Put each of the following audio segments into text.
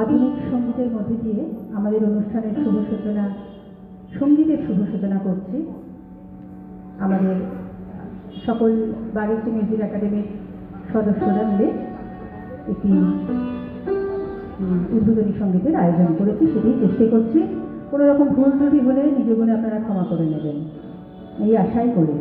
আধুনিক সঙ্গীতের মধ্যে দিয়ে আমাদের অনুষ্ঠানের শুভ সূচনা, সঙ্গীতের শুভ সূচনা করছি। আমাদের সকল বাগেশ্বরী মেজির একাডেমির সদস্যরা মিলে একটি উদ্বোধনী সঙ্গীতের আয়োজন করেছি সেটি চেষ্টা করছি। কোনো রকম ভুল ত্রুটি হলে নিজের গুণে আপনারা ক্ষমা করে নেবেন। এই আশাই করি।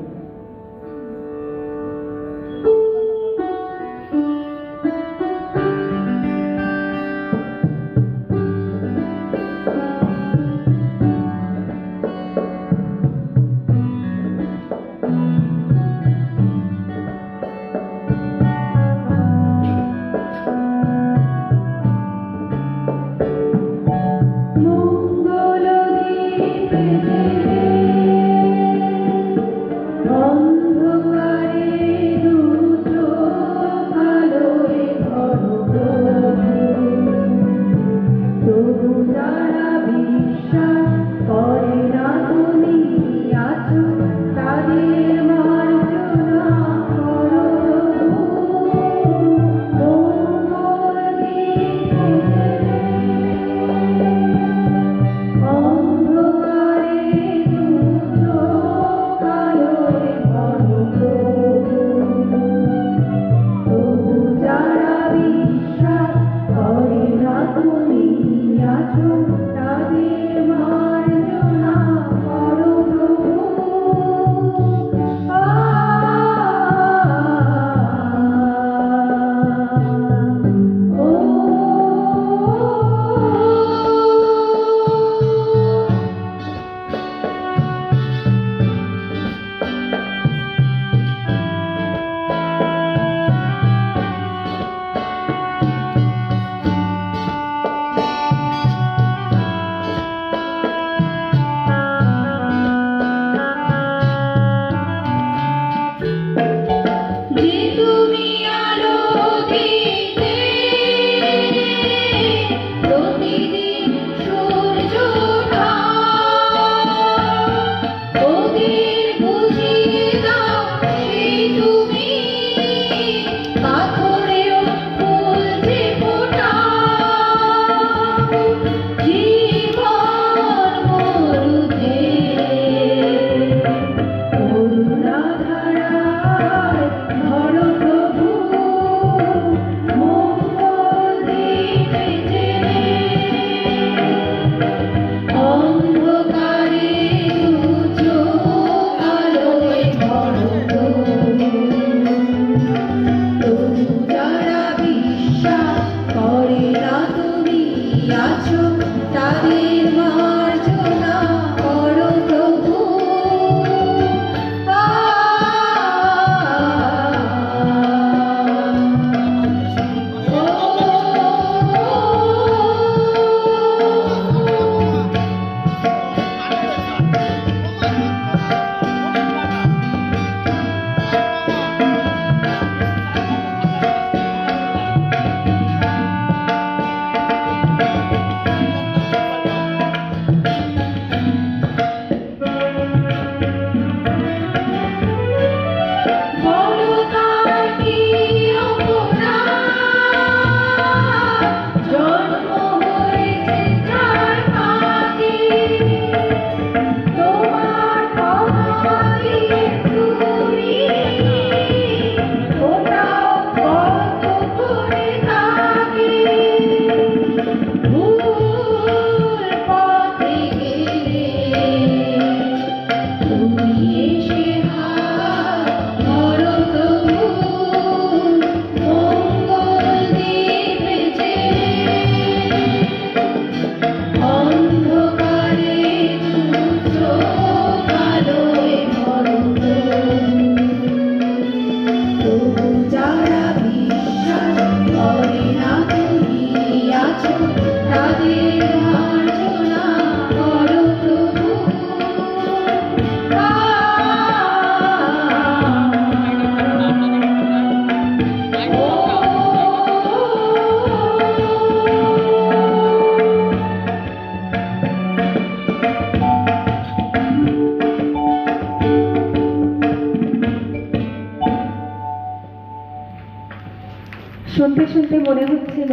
শুনতে শুনতে মনে হচ্ছিল